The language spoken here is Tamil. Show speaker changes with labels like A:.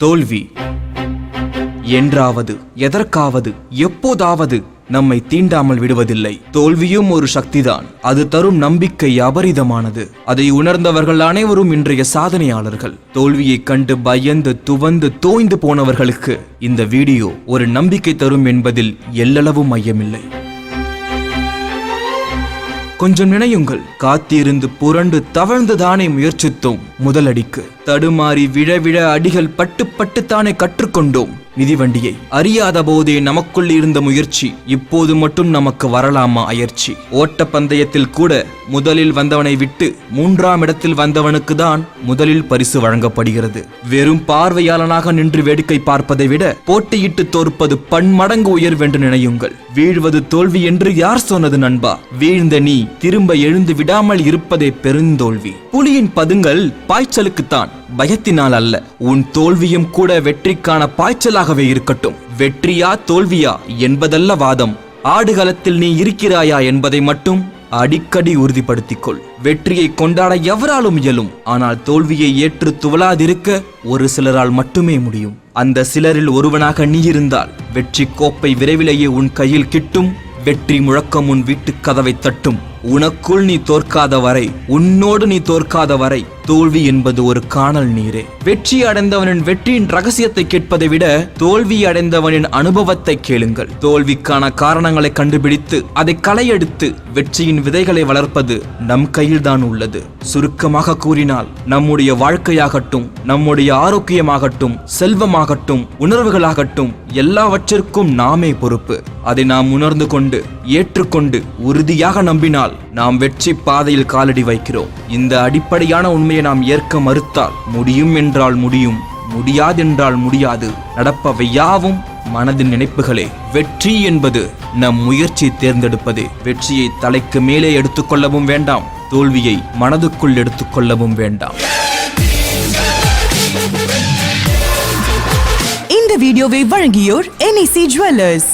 A: தோல்வி. என்றாவது எதற்காவது எப்போதாவது நம்மை தீண்டாமல் விடுவதில்லை. தோல்வியும் ஒரு சக்திதான். அது தரும் நம்பிக்கை அபரிதமானது. அதை உணர்ந்தவர்கள் அனைவரும் இன்றைய சாதனையாளர்கள். தோல்வியைக் கண்டு பயந்து துவந்து தோய்ந்து போனவர்களுக்கு இந்த வீடியோ ஒரு நம்பிக்கை தரும் என்பதில் எல்லளவும் ஐயமில்லை. கொஞ்சம் நினையுங்கள். காத்திருந்து புரண்டு தவழ்ந்துதானே முயற்சித்தோம். முதலடிக்கு தடுமாறி விழ விழ அடிகள் பட்டு பட்டுத்தானே கற்றுக்கொண்டோம். மிதிவண்டியை. அறியாத போதே நமக்குள் இருந்த முயற்சி இப்போது மட்டும் நமக்கு வரலாமா அயற்சி. ஓட்டப்பந்தயத்தில் கூட முதலில் வந்தவனை விட்டு மூன்றாம் இடத்தில் வந்தவனுக்கு தான் முதலில் பரிசு வழங்கப்படுகிறது. வெறும் பார்வையாளனாக நின்று வேடிக்கை பார்ப்பதை விட போட்டியிட்டு தோற்பது பன்மடங்கு உயர்வென்று நினையுங்கள். வீழ்வது தோல்வி என்று யார் சொன்னது நண்பா? வீழ்ந்த நீ திரும்ப எழுந்து விடாமல் இருப்பதே பெருந்தோல்வி. புலியின் பதுங்கல் பாய்ச்சலுக்குத்தான். பயத்தினால் அல்ல. உன் தோல்வியும் கூட வெற்றிக்கான பாய்ச்சலாகவே இருக்கட்டும். வெற்றியா தோல்வியா என்பதல்ல வாதம். ஆடுகளத்தில் நீ இருக்கிறாயா என்பதை மட்டும் அடிக்கடி உறுதிப்படுத்திக்கொள். வெற்றியை கொண்டாட எவராலும் இயலும். ஆனால் தோல்வியை ஏற்று துவளாதிருக்க ஒரு சிலரால் மட்டுமே முடியும். அந்த சிலரில் ஒருவனாக நீ இருந்தால் வெற்றி கோப்பை விரைவிலேயே உன் கையில் கிட்டும் வெற்றி முழக்கம் உன் வீட்டுக் கதவை தட்டும். உனக்குள் நீ தோற்காத வரை உன்னோடு நீ தோற்காத வரை தோல்வி என்பது ஒரு காணல் நீரே. வெற்றி அடைந்தவனின் வெற்றியின் ரகசியத்தை கேட்பதை விட தோல்வி அடைந்தவனின் அனுபவத்தை கேளுங்கள். தோல்விக்கான காரணங்களை கண்டுபிடித்து அதை களையெடுத்து வெற்றியின் விதைகளை வளர்ப்பது நம் கையில்தான் உள்ளது. சுருக்கமாக கூறினால் நம்முடைய வாழ்க்கையாகட்டும் நம்முடைய ஆரோக்கியமாகட்டும் செல்வமாகட்டும் உணர்வுகளாகட்டும் எல்லாவற்றிற்கும் நாமே பொறுப்பு. அதை நாம் உணர்ந்து கொண்டு ஏற்றுக்கொண்டு உறுதியாக நம்பினால் நாம் வெற்றி பாதையில் காலடி வைக்கிறோம். இந்த அடிப்படையான உண்மையை நாம் ஏற்க மறுத்தால் முடியும் என்றால் முடியும் முடியாதென்றால் முடியாது. நடப்பவை யாவும் மனதின் நினைப்புகளே. வெற்றி என்பது நம் முயற்சி தேர்ந்தெடுப்பது. வெற்றியை தலைக்கு மேலே எடுத்துக்கொள்ளவும் வேண்டாம் தோல்வியை மனதுக்குள் எடுத்துக்கொள்ளவும் வேண்டாம்.
B: இந்த வீடியோவை வழங்கியோர் NEC ஜுவல்லர்ஸ்